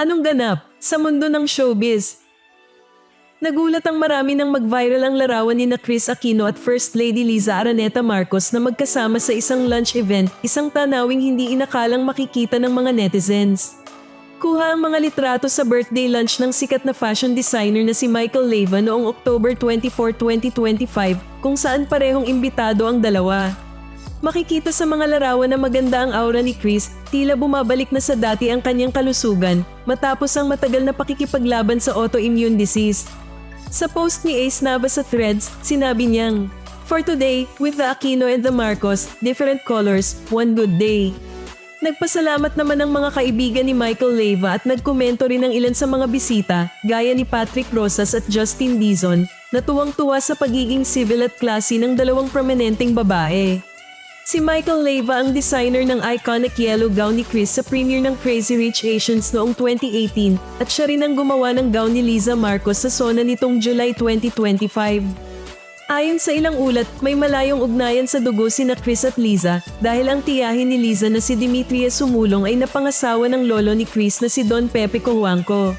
Anong ganap sa mundo ng showbiz? Nagulat ang marami nang mag-viral ang larawan ni na Chris Aquino at First Lady Liza Araneta Marcos na magkasama sa isang lunch event, isang tanawing hindi inakalang makikita ng mga netizens. Kuha ang mga litrato sa birthday lunch ng sikat na fashion designer na si Michael Leva noong October 24, 2025 kung saan parehong imbitado ang dalawa. Makikita sa mga larawan na maganda ang aura ni Chris, tila bumabalik na sa dati ang kanyang kalusugan matapos ang matagal na pakikipaglaban sa autoimmune disease. Sa post ni Ace Nava sa threads, sinabi niyang, For today, with the Aquino and the Marcos, different colors, one good day. Nagpasalamat naman ang mga kaibigan ni Michael Leva at nagkomento rin ng ilan sa mga bisita, gaya ni Patrick Rosas at Justin Dizon, na tuwang-tuwa sa pagiging civil at classy ng dalawang prominenteng babae. Si Michael Leva ang designer ng iconic yellow gown ni Chris sa premiere ng Crazy Rich Asians noong 2018 at siya rin ang gumawa ng gown ni Liza Marcos sa Sona nitong July 2025. Ayon sa ilang ulat, may malayong ugnayan sa dugo si na Chris at Liza dahil ang tiyahin ni Liza na si Demetria Sumulong ay napangasawa ng lolo ni Chris na si Don Pepe Cojuangco.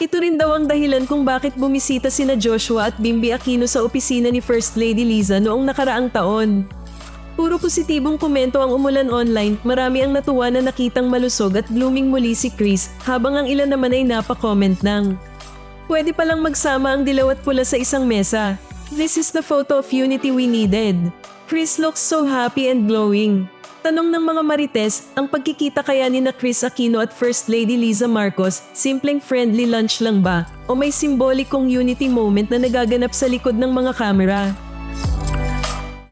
Ito rin daw ang dahilan kung bakit bumisita sina Joshua at Bimbi Aquino sa opisina ni First Lady Liza noong nakaraang taon. Puro positibong komento ang umulan online, marami ang natuwa na nakitang malusog at blooming muli si Chris habang ang ilan naman ay napakomment ng Pwede palang magsama ang dilaw at pula sa isang mesa. This is the photo of unity we needed. Chris looks so happy and glowing. Tanong ng mga marites, ang pagkikita kaya ni na Chris Aquino at First Lady Liza Marcos, simpleng friendly lunch lang ba? O may simbolikong unity moment na nagaganap sa likod ng mga kamera?